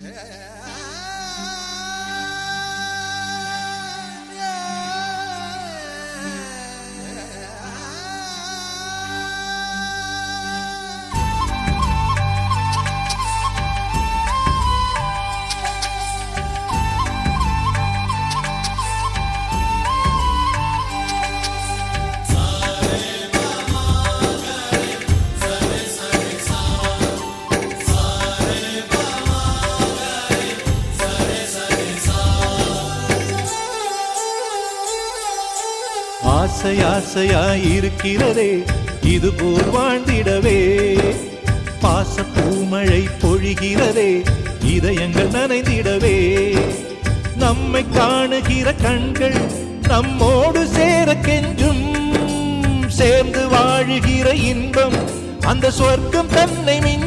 Yeah. ஆசை ஆசையாய் இருக்கிறதே இது போல் வாழ்ந்திடவே. பாச பூமழை பொழிகிறதே இதயங்கள் நனைந்திடவே. நம்மை காணுகிற கண்கள் நம்மோடு சேர கெஞ்சும் சேர்ந்து வாழுகிற இன்பம் அந்த சொர்க்கம் தன்னை மிஞ்சும்